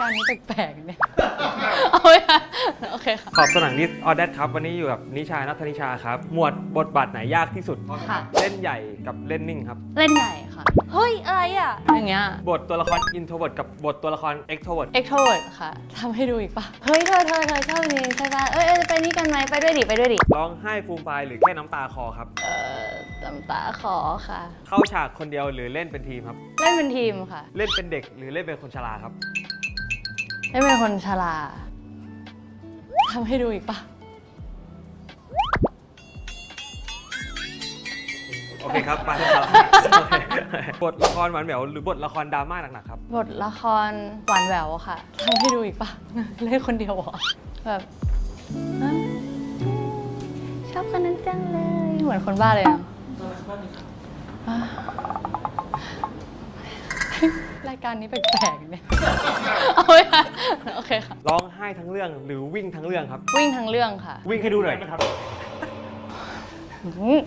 การนี้แปลกๆเนี่ยเอาไว้ค่ะโอเคค่ะ ขอบสนามนิสออเดครับ วันนี้อยู่กับนิชานัทนิชาครับ หมวดบทบาทไหนยากที่สุด ค่ะ เล่นใหญ่กับเล่นนิ่งครับ เล่นใหญ่ค่ะ เฮ้ย อะไรอะ อย่างเงี้ย บทตัวละคร introvert กับบทตัวละคร extrovert extrovert ค่ะทำให้ดูอีกปะเฮ้ย เธอเธอเธอชอบอันนี้ใช่ปะเอ้ยเอ้ยไปนี่กันไหมไปด้วยดิไปด้วยดิร้องไห้ฟูมฟายหรือแค่น้ำตาคอครับ เอ่อตำตาขอค่ะ เข้าฉากคนเดียวหรือเล่นเป็นทีมครับ เล่นเป็นทีมค่ะ เล่นเป็นเด็กหรือเล่นเป็นคนชราครับ เล่นเป็นคนชราทำให้ดูอีกปะโอเคครับไปครับโอเคบทละครหวานแหววหรือบทละครดราม่าหนักๆครับ บทละครหวานแหววค่ะทำให้ดูอีกปะเล่นคนเดียวเหรอแบบฮะชอบคนนั้นจังเลย เหมือนคนบ้าเลยอะอะรายการนี้แปลกๆเนี่ย เอาไว้ค่ะโอเคค่ะ ร้องไห้ทั้งเรื่องหรือวิ่งทั้งเรื่องครับ วิ่งทั้งเรื่องค่ะ วิ่งให้ดูหน่อย อืม